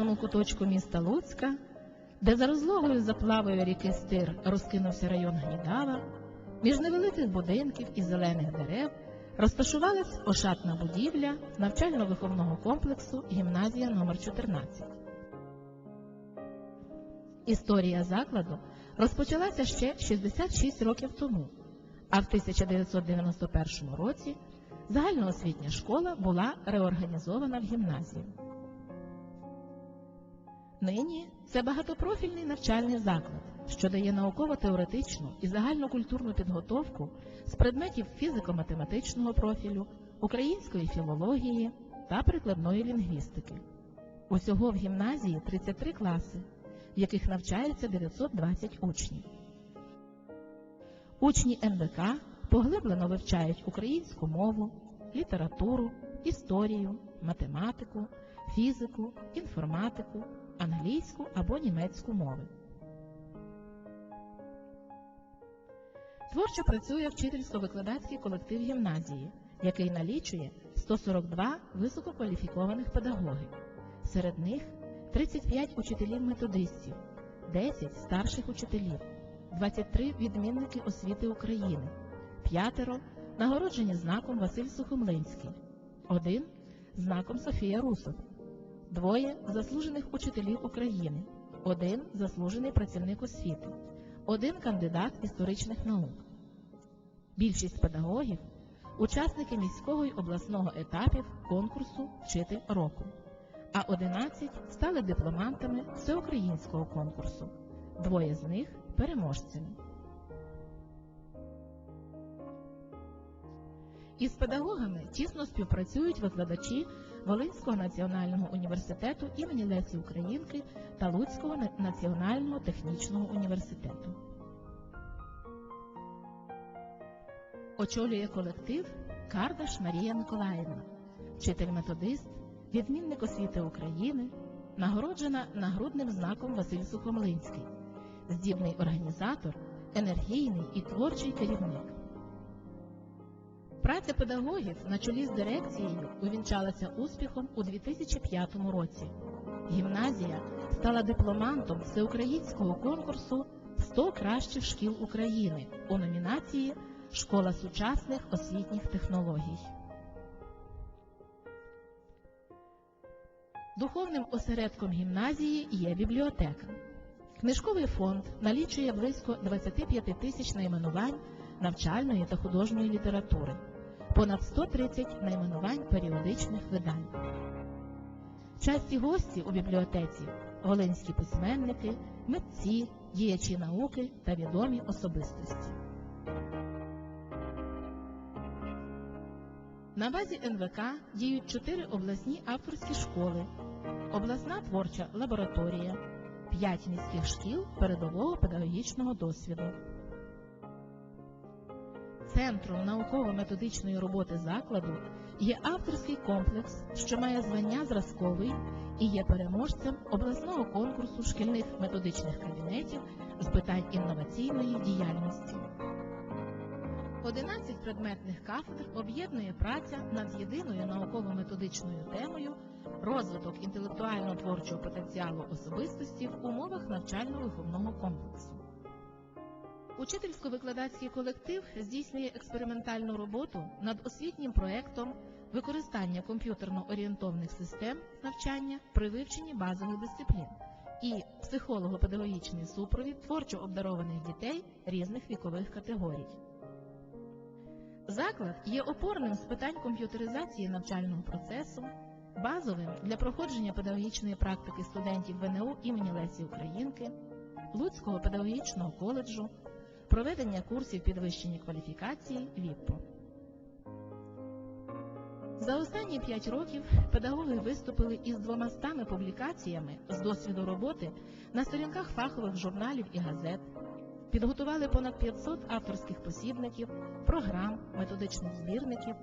затишному куточку міста Луцька, де за розлогою заплавою ріки Стир розкинувся район Гнідава, між невеликих будинків і зелених дерев розташувалась ошатна будівля навчально-виховного комплексу гімназія номер 14 Історія закладу розпочалася ще 66 років тому, а в 1991 році загальноосвітня школа була реорганізована в гімназію. Нині це багатопрофільний навчальний заклад, що дає науково-теоретичну і загальнокультурну підготовку з предметів фізико-математичного профілю, української філології та прикладної лінгвістики. Усього в гімназії 33 класи, в яких навчається 920 учнів. Учні НВК поглиблено вивчають українську мову, літературу, історію, математику, фізику, інформатику, англійську або німецьку мови. Творчо працює вчительсько-викладацький колектив гімназії, який налічує 142 висококваліфікованих педагогів. Серед них 35 учителів-методистів, 10 старших учителів, 23 відмінники освіти України, п'ятеро нагороджені знаком Василь Сухомлинський, один знаком Софія Русов, двоє заслужених учителів України, один заслужений працівник освіти, один кандидат історичних наук. Більшість педагогів учасники міського й обласного етапів конкурсу Вчитель року, а 11 стали дипломантами всеукраїнського конкурсу. Двоє з них переможцями. Із педагогами тісно співпрацюють викладачі Волинського національного університету імені Лесі Українки та Луцького національного технічного університету. Очолює колектив Кардаш Марія Миколаївна, вчитель-методист, відмінник освіти України, нагороджена нагрудним знаком Василь Сухомлинський, здібний організатор, енергійний і творчий керівник. Праця педагогів на чолі з дирекцією увінчалася успіхом у 2005 році. Гімназія стала дипломантом всеукраїнського конкурсу «100 кращих шкіл України у номінації Школа сучасних освітніх технологій. Духовним осередком гімназії є бібліотека. Книжковий фонд налічує близько 25 тисяч найменувань навчальної та художньої літератури, понад 130 найменувань періодичних видань. Часті гості у бібліотеці волинські письменники, митці, діячі науки та відомі особистості. На базі НВК діють чотири обласні авторські школи, обласна творча лабораторія, п'ять міських шкіл передового педагогічного досвіду. Центром науково-методичної роботи закладу є авторський комплекс, що має звання зразковий і є переможцем обласного конкурсу шкільних методичних кабінетів з питань інноваційної діяльності. 11 предметних кафедр об'єднує праця над єдиною науково-методичною темою розвиток інтелектуально-творчого потенціалу особистості в умовах навчально-виховного комплексу. Учительсько-викладацький колектив здійснює експериментальну роботу над освітнім проєктом використання комп'ютерно-орієнтовних систем навчання при вивченні базових дисциплін і психолого-педагогічний супровід творчо обдарованих дітей різних вікових категорій. Заклад є опорним з питань комп'ютеризації навчального процесу, базовим для проходження педагогічної практики студентів ВНУ імені Лесі Українки, Луцького педагогічного коледжу, проведення курсів підвищення кваліфікації ВІППО. За останні п'ять років педагоги виступили із двомастами публікаціями з досвіду роботи на сторінках фахових журналів і газет, підготували понад 500 авторських посібників, програм, методичних збірників,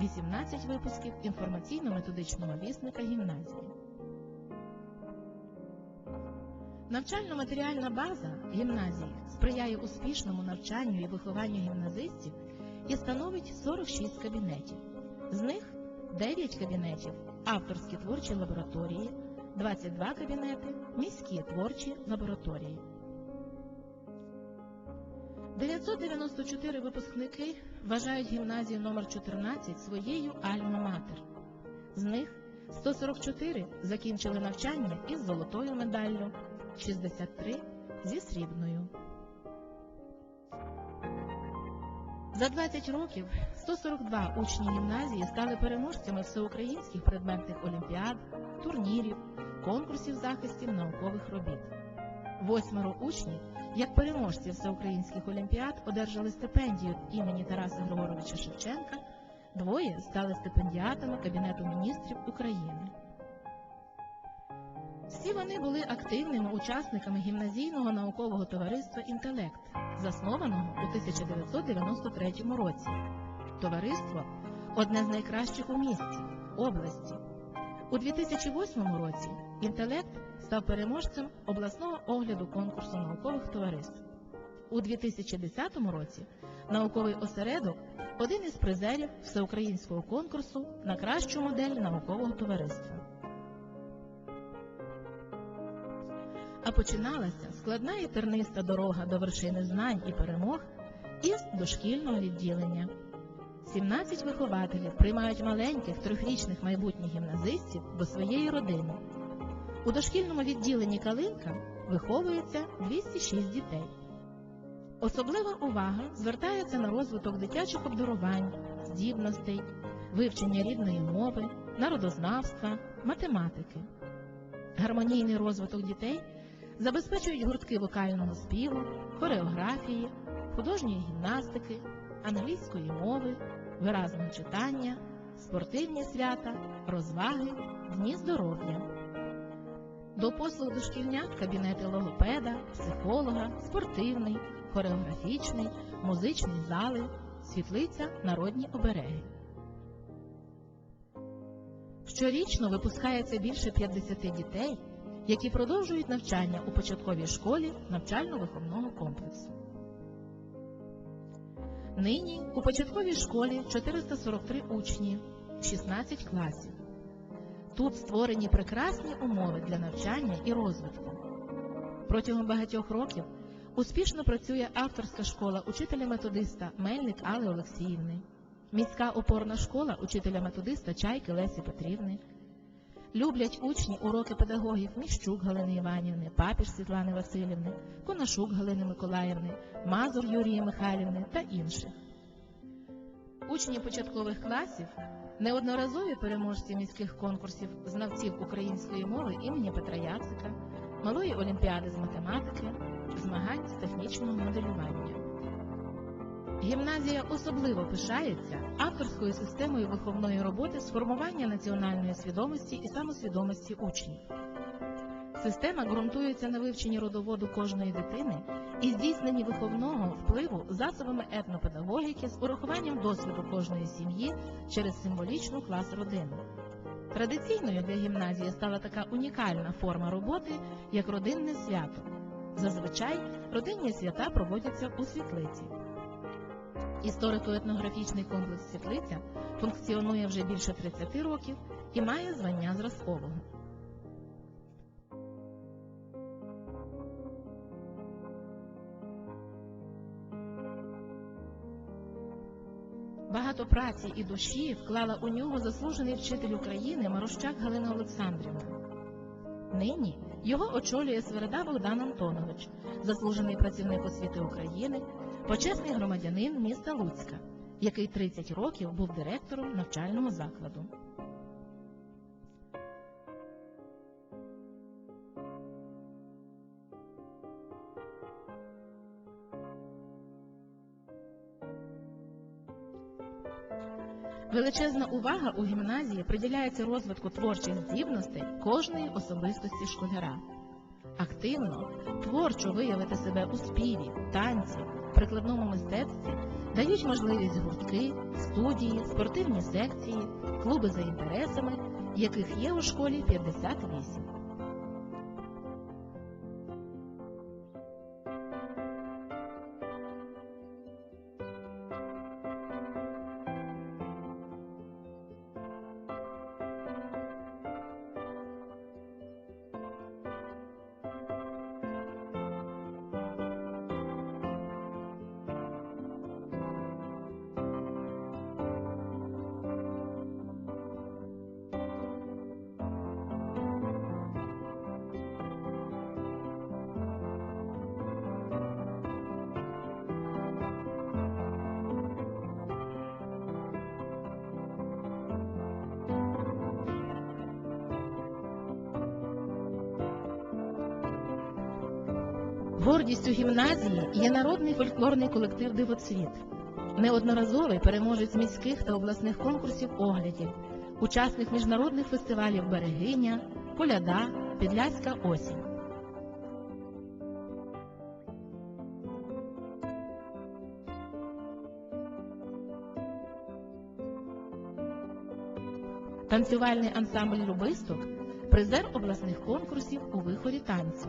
18 випусків інформаційно-методичного вісника гімназії. Навчально-матеріальна база гімназії сприяє успішному навчанню і вихованню гімназистів і становить 46 кабінетів. З них 9 кабінетів авторські творчі лабораторії, 22 кабінети, міські творчі лабораторії. 994 випускники вважають гімназію номер 14 своєю альма-матер. З них 144 закінчили навчання із золотою медаллю, 63 зі срібною. За 20 років 142 учні гімназії стали переможцями всеукраїнських предметних олімпіад, турнірів, конкурсів захистів наукових робіт. Восьмеро учнів, як переможці всеукраїнських олімпіад, одержали стипендію імені Тараса Григоровича Шевченка, двоє стали стипендіатами Кабінету міністрів України. Всі вони були активними учасниками гімназійного наукового товариства Інтелект, заснованого у 1993 році. Товариство одне з найкращих у місті, області. У 2008 році інтелект став переможцем обласного огляду конкурсу наукових товариств. У 2010 році науковий осередок один із призерів всеукраїнського конкурсу на кращу модель наукового товариства. А починалася складна і терниста дорога до вершини знань і перемог із дошкільного відділення. 17 вихователів приймають маленьких трьохрічних майбутніх гімназистів до своєї родини. У дошкільному відділенні Калинка виховується 206 дітей. Особлива увага звертається на розвиток дитячих обдарувань, здібностей, вивчення рідної мови, народознавства, математики. Гармонійний розвиток дітей забезпечують гуртки вокального співу, хореографії, художньої гімнастики, англійської мови, виразного читання, спортивні свята, розваги, дні здоров'я. До послуг дошкільнят кабінети логопеда, психолога, спортивний, хореографічний, музичний зали, світлиця, народні обереги. Щорічно випускається більше 50 дітей, які продовжують навчання у початковій школі навчально-виховного комплексу. Нині у початковій школі 443 учні, 16 класів. Тут створені прекрасні умови для навчання і розвитку. Протягом багатьох років успішно працює авторська школа учителя-методиста Мельник Алли Олексіївни, міська опорна школа учителя-методиста Чайки Лесі Петрівни. Люблять учні уроки педагогів Міщук Галини Іванівни, Папіж Світлани Васильівни, Конашук Галини Миколаївни, Мазур Юрії Михайлівни та інших. Учні початкових класів неодноразові переможці міських конкурсів знавців української мови імені Петра Яцика, малої олімпіади з математики, змагань з технічного моделювання. Гімназія особливо пишається авторською системою виховної роботи з формування національної свідомості і самосвідомості учнів. Система ґрунтується на вивченні родоводу кожної дитини і здійсненні виховного впливу засобами етнопедагогіки з урахуванням досвіду кожної сім'ї через символічну клас родину. Традиційною для гімназії стала така унікальна форма роботи, як родинне свято. Зазвичай родинні свята проводяться у світлиці. Історико-етнографічний комплекс Світлиця функціонує вже більше 30 років і має звання зразкового. Багато праці і душі вклала у нього заслужений вчитель України Марощак Галина Олександрівна. Нині його очолює Свереда Богдан Антонович, заслужений працівник освіти України, почесний громадянин міста Луцька, який 30 років був директором навчального закладу. Величезна увага у гімназії приділяється розвитку творчих здібностей кожної особистості школяра. Активно, творчо виявити себе у співі, танці, прикладному мистецтві дають можливість гуртки, студії, спортивні секції, клуби за інтересами, яких є у школі 58. Гордістю гімназії є народний фольклорний колектив Дивоцвіт, неодноразовий переможець міських та обласних конкурсів оглядів, учасник міжнародних фестивалів Берегиня, Коляда, Підляська осінь. Танцювальний ансамбль Любисток призер обласних конкурсів у вихорі танцю.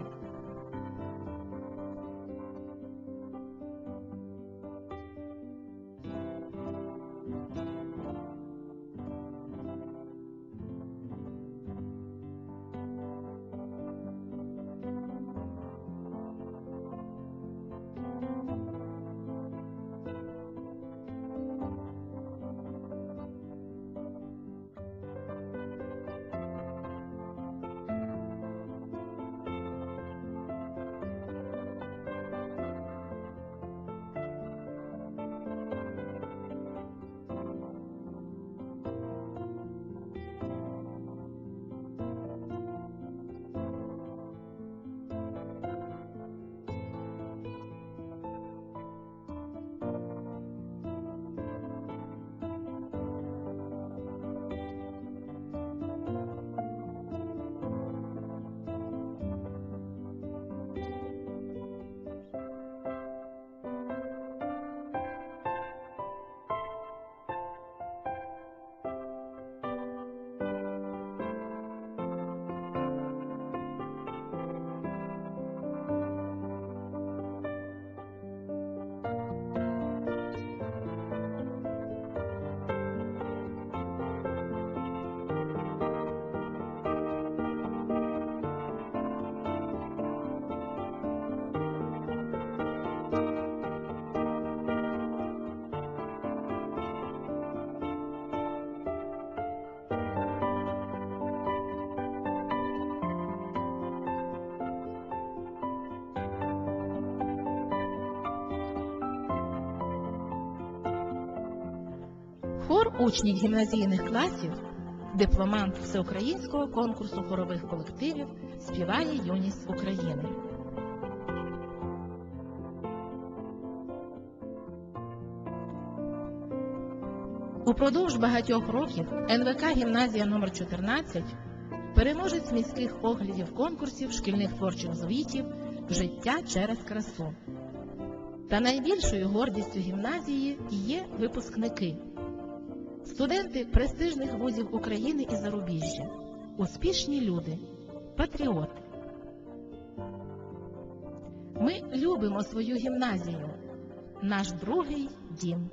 Хор учнів гімназійних класів, дипломант всеукраїнського конкурсу хорових колективів співає юність України. Упродовж багатьох років НВК гімназія номер 14 переможець міських оглядів конкурсів шкільних творчих звітів Життя через красу. Та найбільшою гордістю гімназії є випускники. Студенти престижних вузів України і зарубіжжя, успішні люди, патріоти. Ми любимо свою гімназію, наш другий дім.